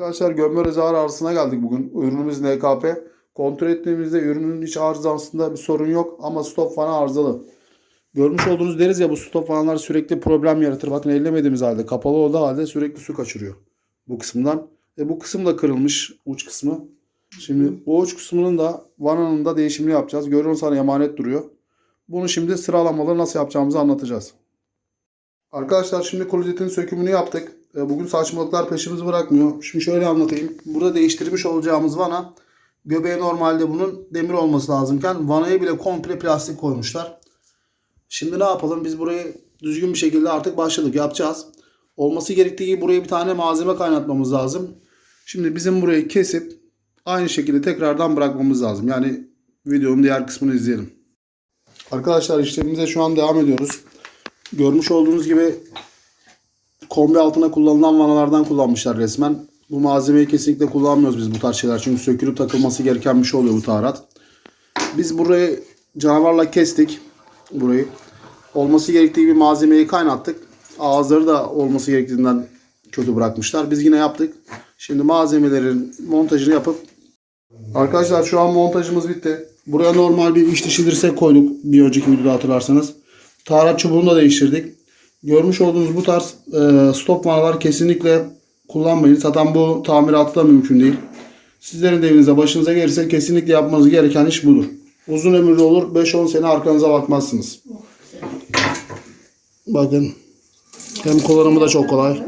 Arkadaşlar gömme rezervuar arızasına geldik bugün. Ürünümüz NKP. Kontrol ettiğimizde ürünün iç arızasında bir sorun yok ama stop fanı arızalı. Görmüş olduğunuz deriz ya bu stop fanlar sürekli problem yaratır. Bakın ellemediğimiz halde kapalı olduğu halde sürekli su kaçırıyor bu kısımdan. E bu kısım da kırılmış uç kısmı. Şimdi bu uç kısmının da vananın da değişimini yapacağız. Görüyorsunuz sana emanet duruyor. Bunu şimdi sıralamaları nasıl yapacağımızı anlatacağız. Arkadaşlar şimdi klozetin sökümünü yaptık. E, Bugün saçmalıklar peşimizi bırakmıyor. Şimdi şöyle anlatayım. Burada değiştirmiş olacağımız vana göbeği normalde bunun demir olması lazımken vanaya bile komple plastik koymuşlar. Şimdi ne yapalım? Biz burayı düzgün bir şekilde artık başladık. Yapacağız. Olması gerektiği gibi buraya bir tane malzeme kaynatmamız lazım. Şimdi bizim burayı kesip aynı şekilde tekrardan bırakmamız lazım. Yani videonun diğer kısmını izleyelim. Arkadaşlar işlemimize şu an devam ediyoruz. Görmüş olduğunuz gibi kombi altına kullanılan vanalardan kullanmışlar resmen. Bu malzemeyi kesinlikle kullanmıyoruz biz bu tarz şeyler. Çünkü sökülüp takılması gereken bir şey oluyor bu taharat. Biz burayı canavarla kestik. Burayı. Olması gerektiği gibi malzemeyi kaynattık. Ağızları da olması gerektiğinden kötü bırakmışlar. Biz yine yaptık. Şimdi malzemelerin montajını yapıp Arkadaşlar şu an montajımız bitti. Buraya normal bir iç dirsek koyduk. Bir önceki videoda hatırlarsanız. Taharat çubuğunu da değiştirdik. Görmüş olduğunuz bu tarz e, stop vanalar kesinlikle kullanmayın. Zaten bu tamiratı da mümkün değil. Sizlerin de evinize başınıza gelirse kesinlikle yapmanız gereken iş budur. Uzun ömürlü olur. 5-10 sene arkanıza bakmazsınız. Bakın. Hem kullanımı da çok kolay.